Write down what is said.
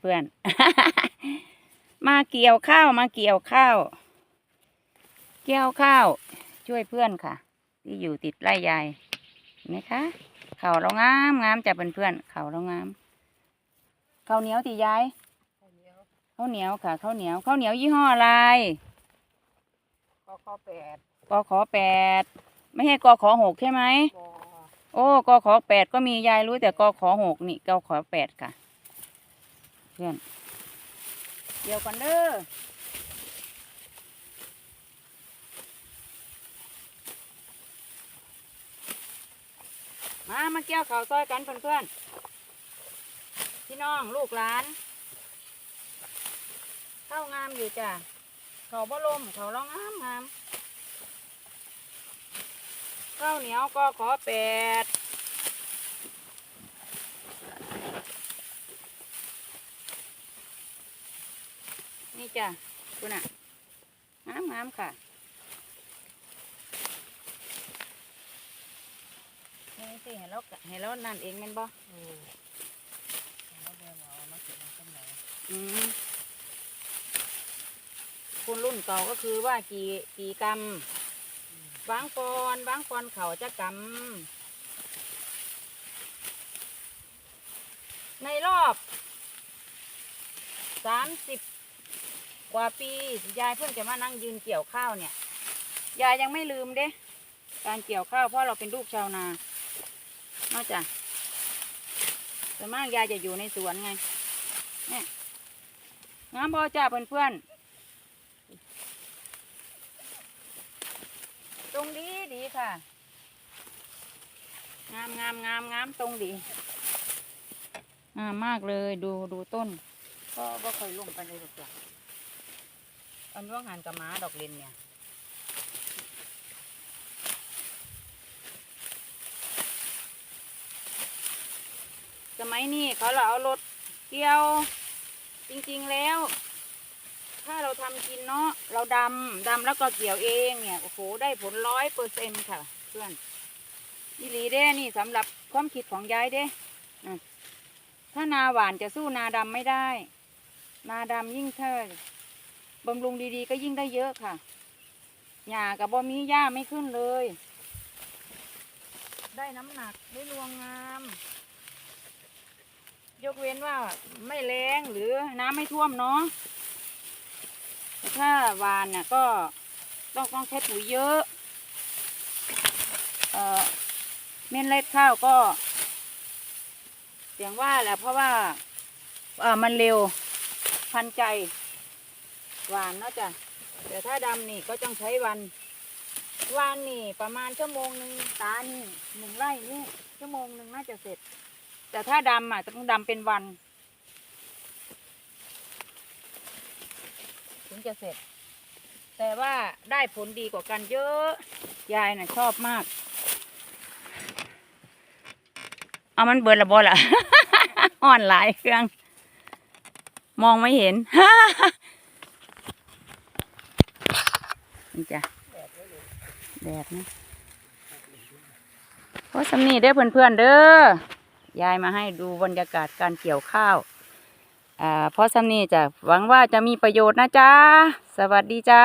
เพื่อนๆ มาเกี่ยวข้าวมาเกี่ยวข้าว เกี่ยวข้าว ช่วยเพื่อนค่ะ ที่อยู่ติดไร่ยายเห็นไหมคะเขาเรางามงามจะเป็นเพื่อนๆเขาเรางามข้าวเหนียวตียายข้าวเหนียวค่ะข้าวเหนียวข้าวเหนียวยี่ห้ออะไรก็ข้อแปดกขอแปดไม่ใช่กขอหกใช่ไหมก็โอ้กขอแปดก็มียายรู้แต่กขอหกนี่กขอแปดค่ะ เพื่อนเดี๋ยวก่อนเด้อมามาเกี่ยวข้าวซอยกันเพื่อนๆพี่น้องลูกหลานเข้างามอยู่จ้ะเขาบ่ลมเขาร้องงามงามข้าวเหนียวก็ขอแปด จ้ะคุณอะงามงามค่ะนี่สิเห็นแล้วเห็นแล้วนั่นเองแม่นบ่อืมแล้วเดินเอามาเก็บมาต้นไหนอืมคุณรุ่นเก่าก็คือว่ากี่กี่กรรมบางปอนบางปอนเขาจะกรรมในรอบสามสิบก ว่าปียายเพิ่งจะมานั่งยืนเกี่ยวข้าวเนี่ย ยายยังไม่ลืมเด้การเกี่ยวข้าวเพราะเราเป็นลูกชาวนานอกจากส่วนมากยายจะอยู่ในสวนไงเนี่ยงามบอจ้าเพื่อนๆตรงดีดีค่ะ งามงามงามงามตรงดีงามมากเลยดูดูต้น ก็ก็เคยลงไปเลยหรอกจ้ะ อันว่างานกับม้าดอกเลนเนี่ยสมัยนี้เขาเราเอารถเกี่ยว จริงๆแล้ว ถ้าเราทำกินเนาะเราดำดำแล้วก็เกี่ยวเองเนี่ยโอ้โหได้ผลร้อยเปอร์เซ็นค่ะ เพื่อนนี่ลีเด้นี่สำหรับความคิดของยายเด้ถ้านาหวานจะสู้นาดำไม่ได้ นาดำยิ่งเท่า บำรุงดีๆ ก็ยิ่งได้เยอะค่ะหญ้ากับบ่มีหญ้าไม่ขึ้นเลย ได้น้ำหนักได้รวงงาม ยกเว้นว่าไม่แรงหรือน้ำไม่ท่วมเนาะแต่ถ้าวานเนี่ยก็ต้องต้องใช้ปุ๋ยเยอะเอ่อเม็ดเล็ดข้าวก็อย่างว่าแหละเพราะว่าเอ่อมันเร็วพันใจ หวานเนาะจ้ะแต่ถ้าดำนี่ก็ต้องใช้วัน วันนี่ประมาณชั่วโมงหนึ่งตานี่หนึ่งไร่นี่ชั่วโมงหนึ่งน่าจะเสร็จ แต่ถ้าดำอะต้องดำเป็นวัน ถึงจะเสร็จ แต่ว่าได้ผลดีกว่ากันเยอะ ยายน่ะชอบมาก เอามันเบิดละบอล่ะ อ่อนหลายเครื่อง มองไม่เห็น นี่จ้ะแดดนะโอ้สำนีเด้อเพื่อนๆเด้อยายมาให้ดูบรรยากาศการเกี่ยวข้าวอ่าพ่อสำนีจะหวังว่าจะมีประโยชน์นะจ๊ะสวัสดีจ้า